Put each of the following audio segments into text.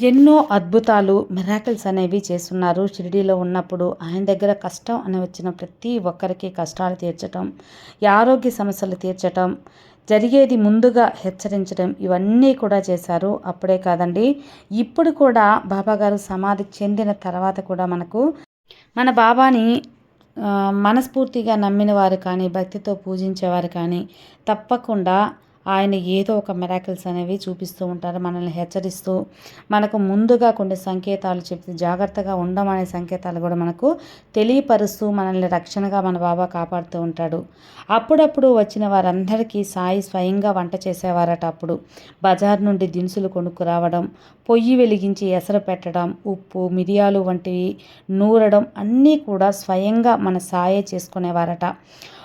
ఎన్నో అద్భుతాలు మిరాకిల్స్ అనేవి చేస్తున్నారు. షిరిడీలో ఉన్నప్పుడు ఆయన దగ్గర కష్టం అని వచ్చిన ప్రతి ఒక్కరికి కష్టాలు తీర్చటం ఆరోగ్య సమస్యలు తీర్చటం జరిగేది ముందుగా హెచ్చరించడం ఇవన్నీ కూడా చేశారు. అప్పుడే కాదండి ఇప్పుడు కూడా బాబా గారు సమాధి చెందిన తర్వాత కూడా మనకు మన బాబాని మనస్ఫూర్తిగా నమ్మిన వారు కానీ భక్తితో పూజించేవారు కానీ తప్పకుండా ఆయన ఏదో ఒక మెరాకిల్స్ అనేవి చూపిస్తూ ఉంటారు మనల్ని హెచ్చరిస్తూ మనకు ముందుగా కొన్ని సంకేతాలు చెప్తే జాగ్రత్తగా ఉండమనే సంకేతాలు కూడా మనకు తెలియపరుస్తూ మనల్ని రక్షణగా మన బాబా కాపాడుతూ ఉంటాడు. అప్పుడప్పుడు వచ్చిన వారందరికీ సాయి స్వయంగా వంట చేసేవారట అప్పుడు. బజార్ నుండి దినుసులు కొనుక్కురావడం పొయ్యి వెలిగించి ఎసరు పెట్టడం ఉప్పు మిరియాలు వంటివి నూరడం అన్నీ కూడా స్వయంగా మన సాయే చేసుకునేవారట.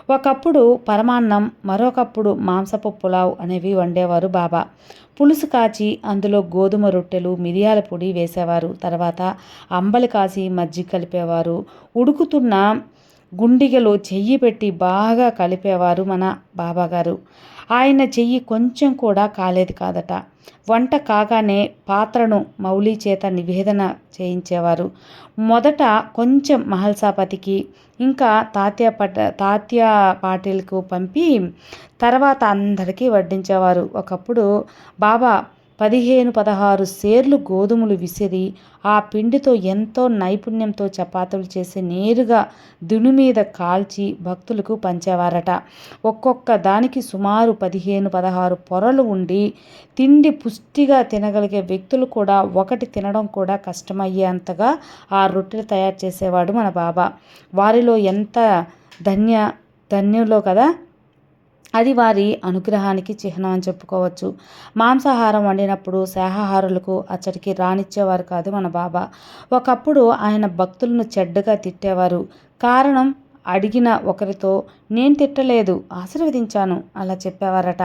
ఒకప్పుడు పరమాన్నం మరొకప్పుడు మాంసపు పులావ్ అనేవి వండేవారు బాబా. పులుసు కాచి అందులో గోధుమ రొట్టెలు మిరియాల పొడి వేసేవారు. తర్వాత అంబలి కాసి మజ్జిగ కలిపేవారు. ఉడుకుతున్న గుండిగలో చెయ్యి పెట్టి బాగా కలిపేవారు మన బాబాగారు. ఆయన చెయ్యి కొంచెం కూడా కాలేదు కాదట. వంట కాగానే పాత్రను మౌలి చేత నివేదన చేయించేవారు. మొదట కొంచెం మహల్సాపతికి ఇంకా తాత్య పట తాత్య పాటిల్కు పంపి తర్వాత అందరికీ వడ్డించేవారు. ఒకప్పుడు బాబా పదిహేను పదహారు సేర్లు గోధుమలు విసిరి ఆ పిండితో ఎంతో నైపుణ్యంతో చపాతీలు చేసి నేరుగా దుని మీద కాల్చి భక్తులకు పంచేవారట. ఒక్కొక్క దానికి సుమారు పదిహేను పదహారు పొరలు ఉండి తిండి పుష్టిగా తినగలిగే వ్యక్తులు కూడా ఒకటి తినడం కూడా కష్టమయ్యేంతగా ఆ రొట్టెలు తయారు చేసేవాడు మన బాబా. వారిలో ఎంత ధన్య ధన్యులో కదా అది వారి అనుగ్రహానికి చిహ్నం అని చెప్పుకోవచ్చు. మాంసాహారం వండినప్పుడు శాహాహారులకు అచ్చడికి రానిచ్చేవారు కాదు మన బాబా. ఒకప్పుడు ఆయన భక్తులను చెడ్డగా తిట్టేవారు. కారణం అడిగిన ఒకరితో నేను తిట్టలేదు ఆశీర్వదించాను అలా చెప్పేవారట.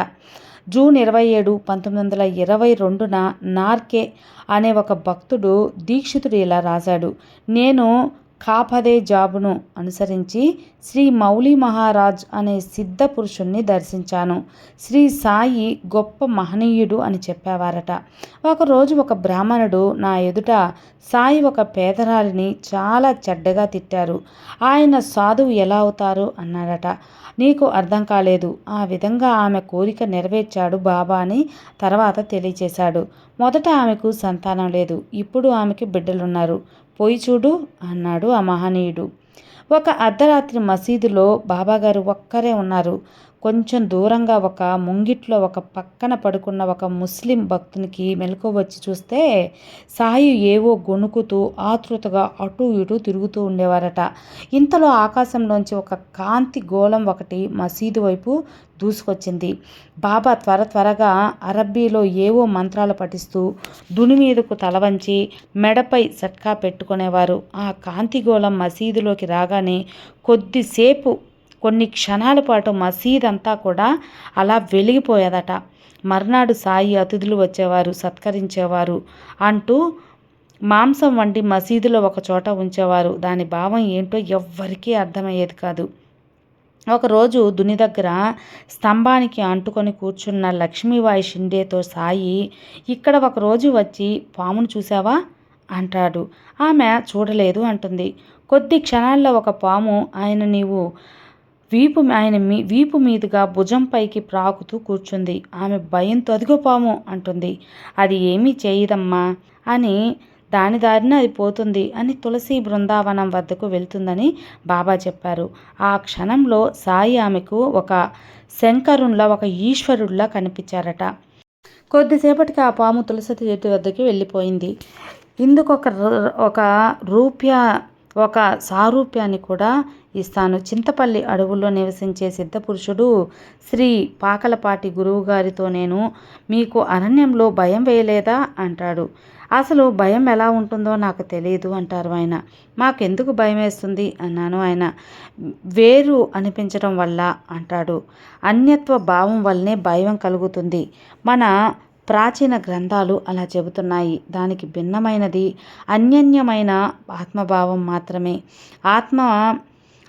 జూన్ ఇరవై ఏడు పంతొమ్మిది వందల ఇరవై రెండున నార్కే అనే ఒక భక్తుడు దీక్షితుడు ఇలా రాశాడు. నేను కాపదే జాబును అనుసరించి శ్రీ మౌలి మహారాజ్ అనే సిద్ధ పురుషుణ్ణి దర్శించాను. శ్రీ సాయి గొప్ప మహనీయుడు అని చెప్పేవారట. ఒకరోజు ఒక బ్రాహ్మణుడు నా ఎదుట సాయి ఒక పేదరాలిని చాలా చెడ్డగా తిట్టారు. ఆయన సాధువు ఎలా అవుతారు? అన్నాడట. నీకు అర్థం కాలేదు. ఆ విధంగా ఆమె కోరిక నెరవేర్చాడు బాబా అని తర్వాత తెలియచేశాడు. మొదట ఆమెకు సంతానం లేదు. ఇప్పుడు ఆమెకి బిడ్డలున్నారు. పోయి చూడు అన్నాడు ఆ మహనీయుడు. ఒక అర్ధరాత్రి మసీదులో బాబాగారు ఒక్కరే ఉన్నారు. కొంచెం దూరంగా ఒక ముంగిట్లో ఒక పక్కన పడుకున్న ఒక ముస్లిం భక్తునికి మెలకు వచ్చి చూస్తే సాయి ఏవో గొణుకుతూ ఆతృతగా అటు ఇటు తిరుగుతూ ఉండేవారట. ఇంతలో ఆకాశంలోంచి ఒక కాంతి గోళం ఒకటి మసీదు వైపు దూసుకొచ్చింది. బాబా త్వర త్వరగా అరబ్బీలో ఏవో మంత్రాలు పఠిస్తూ దుని మీదకు తలవంచి మెడపై సట్కా పెట్టుకునేవారు. ఆ కాంతిగోళం మసీదులోకి రాగానే కొద్దిసేపు కొన్ని క్షణాల పాటు మసీదంతా అంతా కూడా అలా వెలిగిపోయేదట. మర్నాడు సాయి అతిథులు వచ్చేవారు సత్కరించేవారు అంటూ మాంసం వంటి మసీదులో ఒక చోట ఉంచేవారు. దాని భావం ఏంటో ఎవ్వరికీ అర్థమయ్యేది కాదు. ఒకరోజు దుని దగ్గర స్తంభానికి అంటుకొని కూర్చున్న లక్ష్మీబాయి షిండేతో సాయి ఇక్కడ ఒకరోజు వచ్చి పామును చూసావా అంటాడు. ఆమె చూడలేదు అంటుంది. కొద్ది క్షణాల్లో ఒక పాము ఆయన నీవు వీపు ఆయన మీ వీపు మీదుగా భుజం పైకి ప్రాకుతూ కూర్చుంది. ఆమె భయంతో అదిగో పాము అంటుంది. అది ఏమీ చేయదమ్మా అని దాని దారిన అది పోతుంది అని తులసి బృందావనం వద్దకు వెళ్తుందని బాబా చెప్పారు. ఆ క్షణంలో సాయి ఆమెకు ఒక శంకరుణ్లా ఒక ఈశ్వరుడిలా కనిపించారట. కొద్దిసేపటికి ఆ పాము తులసి చెట్టు వద్దకు వెళ్ళిపోయింది. ఇందుకు ఒక ర- ఒక రూప్య ఒక సారూప్యాన్ని కూడా ఇస్తాను. చింతపల్లి అడవుల్లో నివసించే సిద్ధపురుషుడు శ్రీ పాకలపాటి గురువు గారితో నేను మీకు అరణ్యంలో భయం వేయలేదా? అంటాడు. అసలు భయం ఎలా ఉంటుందో నాకు తెలియదు అంటారు ఆయన. మాకెందుకు భయం వేస్తుంది? అన్నాను ఆయన. వేరు అనిపించడం వల్ల అంటాడు. అన్యత్వ భావం వల్లనే భయం కలుగుతుంది. మన ప్రాచీన గ్రంథాలు అలా చెబుతున్నాయి. దానికి భిన్నమైనది అన్యన్యమైన ఆత్మభావం మాత్రమే. ఆత్మ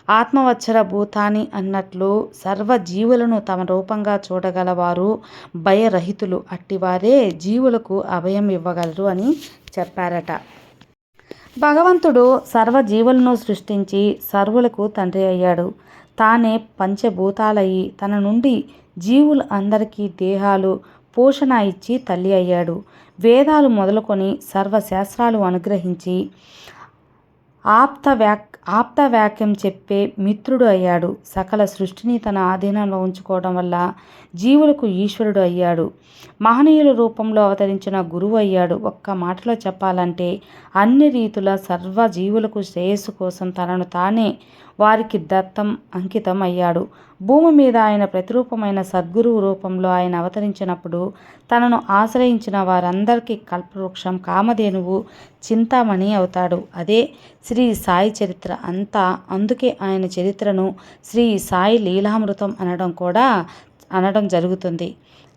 ఆత్మవచ్చర భూతాని అన్నట్లు సర్వ జీవులను తమ రూపంగా చూడగలవారు భయరహితులు. అట్టివారే జీవులకు అభయం ఇవ్వగలరు అని చెప్పారట. భగవంతుడు సర్వ జీవులను సృష్టించి సర్వులకు తండ్రి అయ్యాడు. తానే పంచభూతాలయ్యి తన నుండి జీవులు అందరికీ దేహాలు పోషణ ఇచ్చి తల్లి అయ్యాడు. వేదాలు మొదలుకొని సర్వశాస్త్రాలు అనుగ్రహించి ఆప్త వ్యాక్ ఆప్త వాక్యం చెప్పే మిత్రుడు అయ్యాడు. సకల సృష్టిని తన ఆధీనంలో ఉంచుకోవడం వల్ల జీవులకు ఈశ్వరుడు అయ్యాడు. మహనీయుల రూపంలో అవతరించిన గురువు అయ్యాడు. ఒక్క మాటలో చెప్పాలంటే అన్ని రీతుల సర్వ జీవులకు శ్రేయస్సు కోసం తనను తానే వారికి దత్తం అంకితం అయ్యాడు. భూమి మీద ఆయన ప్రతిరూపమైన సద్గురువు రూపంలో ఆయన అవతరించినప్పుడు తనను ఆశ్రయించిన వారందరికీ కల్పవృక్షం కామధేనువు చింతామణి అవుతాడు. అదే శ్రీ సాయి చరిత్ర అంతా. అందుకే ఆయన చరిత్రను శ్రీ సాయి లీలామృతం అనడం కూడా అనడం జరుగుతుంది.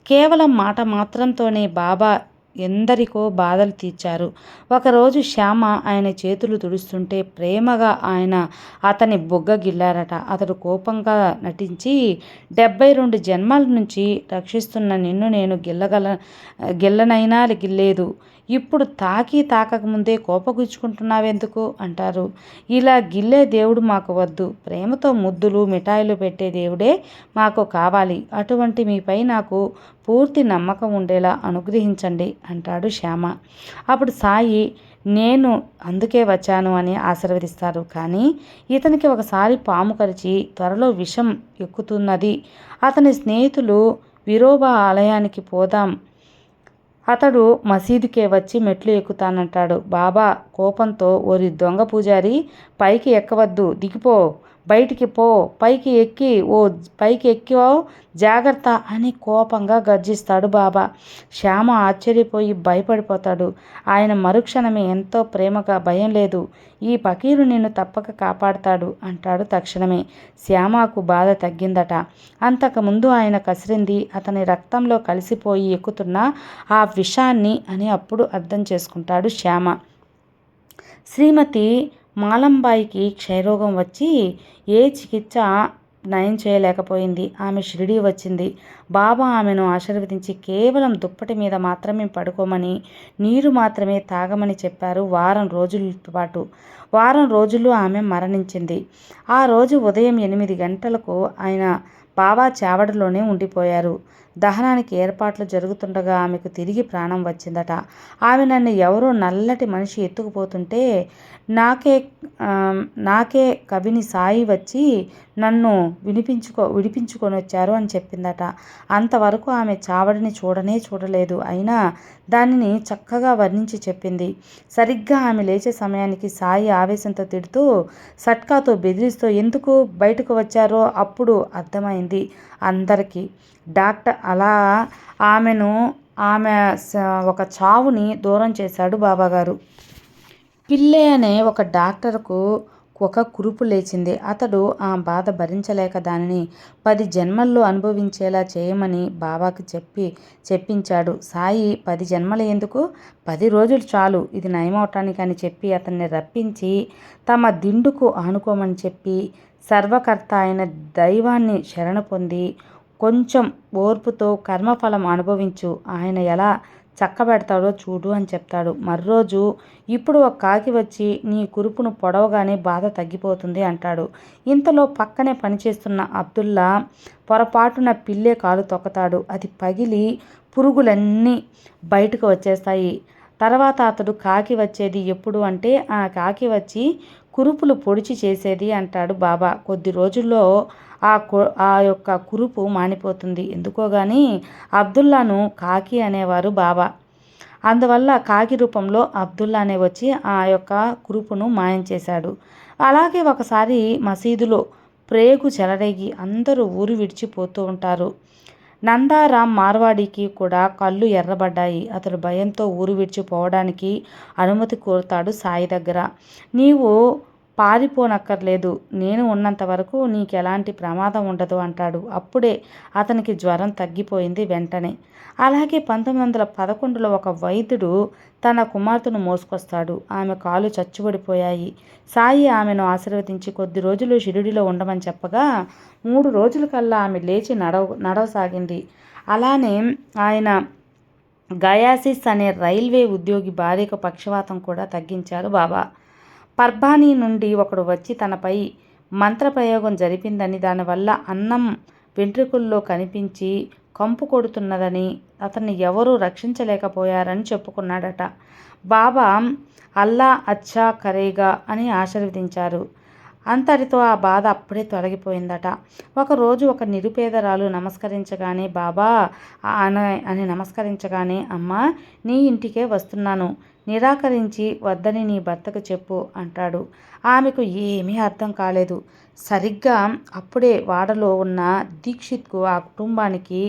కేవలం మాట మాత్రంతోనే బాబా ఎందరికో బాధలు తీర్చారు. ఒకరోజు శ్యామ ఆయన చేతులు తుడుస్తుంటే ప్రేమగా ఆయన అతని బొగ్గ గిల్లారట. అతడు కోపంగా నటించి డెబ్బై రెండు జన్మల నుంచి రక్షిస్తున్న నిన్ను నేను గిల్లగల గిల్లనైనా గిల్లేదు. ఇప్పుడు తాకి తాకకముందే కోపగుచ్చుకుంటున్నావెందుకు అంటారు. ఇలా గిల్లే దేవుడు మాకు వద్దు. ప్రేమతో ముద్దులు మిఠాయిలు పెట్టే దేవుడే మాకు కావాలి. అటువంటి మీపై నాకు పూర్తి నమ్మకం ఉండేలా అనుగ్రహించండి అంటాడు శ్యామ. అప్పుడు సాయి నేను అందుకే వచ్చాను అని ఆశీర్వదిస్తారు. కానీ ఇతనికి ఒకసారి పాము కరిచి త్వరలో విషం ఎక్కుతున్నది. అతని స్నేహితులు విరోబా ఆలయానికి పోదాం. అతడు మసీదుకే వచ్చి మెట్లు ఎక్కుతానంటాడు. బాబా కోపంతో ఓరి దొంగ పూజారి పైకి ఎక్కవద్దు దిగిపో. బయటికి పో పైకి ఎక్కి ఓ పైకి ఎక్కివో జాగ్రత్త అని కోపంగా గర్జిస్తాడు బాబా. శ్యామ ఆశ్చర్యపోయి భయపడిపోతాడు. ఆయన మరుక్షణమే ఎంతో ప్రేమగా భయం లేదు. ఈ పకీరు నిన్ను తప్పక కాపాడతాడు అంటాడు తక్షణమే. శ్యామకు బాధ తగ్గిందట. అంతకుముందు ఆయన కసిరింది అతని రక్తంలో కలిసిపోయి ఎక్కుతున్న ఆ విషాన్ని అని అప్పుడు అర్థం చేసుకుంటాడు శ్యామ. శ్రీమతి మాలంబాయికి క్షయరోగం వచ్చి ఏ చికిత్స నయం చేయలేకపోయింది. ఆమె షిరిడీ వచ్చింది. బాబా ఆమెను ఆశీర్వదించి కేవలం దుప్పటి మీద మాత్రమే పడుకోమని నీరు మాత్రమే తాగమని చెప్పారు వారం రోజుల పాటు. వారం రోజులు ఆమె మరణించింది. ఆ రోజు ఉదయం ఎనిమిది గంటలకు ఆయన బాబా చావడలోనే ఉండిపోయారు. దహనానికి ఏర్పాట్లు జరుగుతుండగా ఆమెకు తిరిగి ప్రాణం వచ్చిందట. ఆమె నన్ను ఎవరో నల్లటి మనిషి ఎత్తుకుపోతుంటే నాకే నాకే కవిని సాయి వచ్చి నన్ను వినిపించుకో విడిపించుకొని వచ్చారు అని చెప్పిందట. అంతవరకు ఆమె చావడిని చూడనే చూడలేదు. అయినా దానిని చక్కగా వర్ణించి చెప్పింది. సరిగ్గా ఆమె లేచే సమయానికి సాయి ఆవేశంతో తిడుతూ సట్కాతో బెదిరిస్తూ ఎందుకు బయటకు వచ్చారో అప్పుడు అర్థమైంది అందరికీ. డాక్టర్ అలా ఆమెను ఆమె ఒక చావుని దూరం చేశాడు బాబాగారు. పిల్లే అనే ఒక డాక్టర్కు ఒక కురుపు లేచింది. అతడు ఆ బాధ భరించలేక దానిని పది జన్మల్లో అనుభవించేలా చేయమని బాబాకి చెప్పి చెప్పించాడు. సాయి పది జన్మలు ఎందుకు పది రోజులు చాలు. ఇది నయమవటానికి అని చెప్పి అతన్ని రప్పించి తమ దిండుకు ఆనుకోమని చెప్పి సర్వకర్త అయిన దైవాన్ని శరణ పొంది కొంచెం ఓర్పుతో కర్మఫలం అనుభవించు. ఆయన ఎలా చక్కబెడతాడో చూడు అని చెప్తాడు. మర్రోజు ఇప్పుడు ఒక కాకి వచ్చి నీ కురుపును పొడవగానే బాధ తగ్గిపోతుంది అంటాడు. ఇంతలో పక్కనే పనిచేస్తున్న అబ్దుల్లా పొరపాటున పిల్లే కాలు తొక్కతాడు. అది పగిలి పురుగులన్నీ బయటకు వచ్చేస్తాయి. తర్వాత అతడు కాకి వచ్చేది ఎప్పుడు అంటే ఆ కాకి వచ్చి కురుపులు పొడిచి చేసేది అంటాడు బాబా. కొద్ది రోజుల్లో ఆ ఆ యొక్క కురుపు మానిపోతుంది. ఎందుకో కానీ అబ్దుల్లాను కాకి అనేవారు బాబా. అందువల్ల కాకి రూపంలో అబ్దుల్లానే వచ్చి ఆ యొక్క కురుపును మాయం చేశాడు. అలాగే ఒకసారి మసీదులో ప్రేగు చెలరేగి అందరూ ఊరు విడిచిపోతూ ఉంటారు. నందారాం మార్వాడికి కూడా కళ్ళు ఎర్రబడ్డాయి. అతడు భయంతో ఊరు విడిచిపోవడానికి అనుమతి కోరుతాడు సాయి దగ్గర. నీవు పారిపోనక్కర్లేదు. నేను ఉన్నంత వరకు నీకు ఎలాంటి ప్రమాదం ఉండదు అంటాడు. అప్పుడే అతనికి జ్వరం తగ్గిపోయింది వెంటనే. అలాగే పంతొమ్మిది వందల పదకొండులో ఒక వైద్యుడు తన కుమార్తెను మోసుకొస్తాడు. ఆమె కాలు చచ్చుబడిపోయాయి సాయి ఆమెను ఆశీర్వదించి కొద్ది రోజులు షిరిడిలో ఉండమని చెప్పగా మూడు రోజుల కల్లా ఆమె లేచి నడవ నడవసాగింది. అలానే ఆయన గయాసిస్ అనే రైల్వే ఉద్యోగి భార్యకు పక్షవాతం కూడా తగ్గించారు బాబా. పర్బానీ నుండి ఒకడు వచ్చి తనపై మంత్రప్రయోగం జరిపిందని దానివల్ల అన్నం వెంట్రుకల్లో కనిపించి కంపు కొడుతున్నదని అతన్ని ఎవరూ రక్షించలేకపోయారని చెప్పుకున్నాడట. బాబా అల్లా అచ్చా కరేగా అని ఆశీర్వదించారు. అంతటితో ఆ బాధ అప్పుడే తొలగిపోయిందట. ఒకరోజు ఒక నిరుపేదరాలు నమస్కరించగానే బాబా అని అని నమస్కరించగానే అమ్మ నీ ఇంటికే వస్తున్నాను. నిరాకరించి వద్దని నీ భర్తకు చెప్పు అంటాడు. ఆమెకు ఏమీ అర్థం కాలేదు. సరిగ్గా అప్పుడే వాడలో ఉన్న దీక్షిత్కు ఆ కుటుంబానికి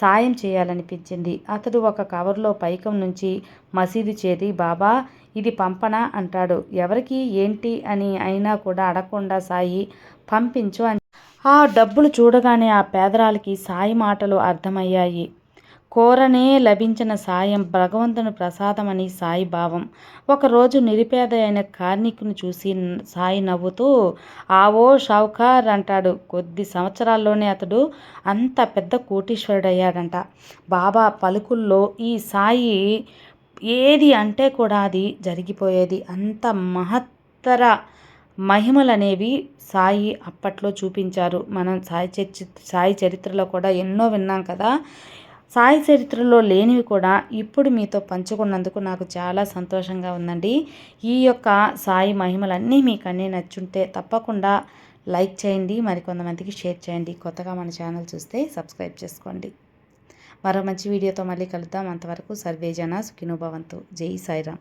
సాయం చేయాలనిపించింది. అతడు ఒక కవర్లో పైకం నుంచి మసీదు చేరి బాబా ఇది పంపన? అంటాడు. ఎవరికి? ఏంటి? అని అయినా కూడా అడగకుండా సాయి పంపించు అని. ఆ డబ్బులు చూడగానే ఆ పేదరాలకి సాయి మాటలు అర్థమయ్యాయి. కోరనే లభించిన సాయం భగవంతుని ప్రసాదమని సాయి భావం. ఒకరోజు నిరుపేద అయిన కార్మికుని చూసి సాయి నవ్వుతూ ఆవో షావుకార్ అంటాడు. కొద్ది సంవత్సరాల్లోనే అతడు అంత పెద్ద కోటీశ్వరుడయ్యాడంట. బాబా పలుకుల్లో ఈ సాయి ఏది అంటే కూడా అది జరిగిపోయేది. అంత మహత్తర మహిమలనేవి సాయి అప్పట్లో చూపించారు. మనం సాయి చర్చి సాయి చరిత్రలో కూడా ఎన్నో విన్నాం కదా. సాయి చరిత్రలో లేనివి కూడా ఇప్పుడు మీతో పంచుకున్నందుకు నాకు చాలా సంతోషంగా ఉందండి. ఈ యొక్క సాయి మహిమలన్నీ మీకు అన్నీ నచ్చుంటే తప్పకుండా లైక్ చేయండి మరికొంతమందికి షేర్ చేయండి. కొత్తగా మన ఛానల్ చూస్తే సబ్స్క్రైబ్ చేసుకోండి. మరో మంచి వీడియోతో మళ్ళీ కలుద్దాం. అంతవరకు సర్వేజన సుఖినోభవంతు జై సాయిరామ్.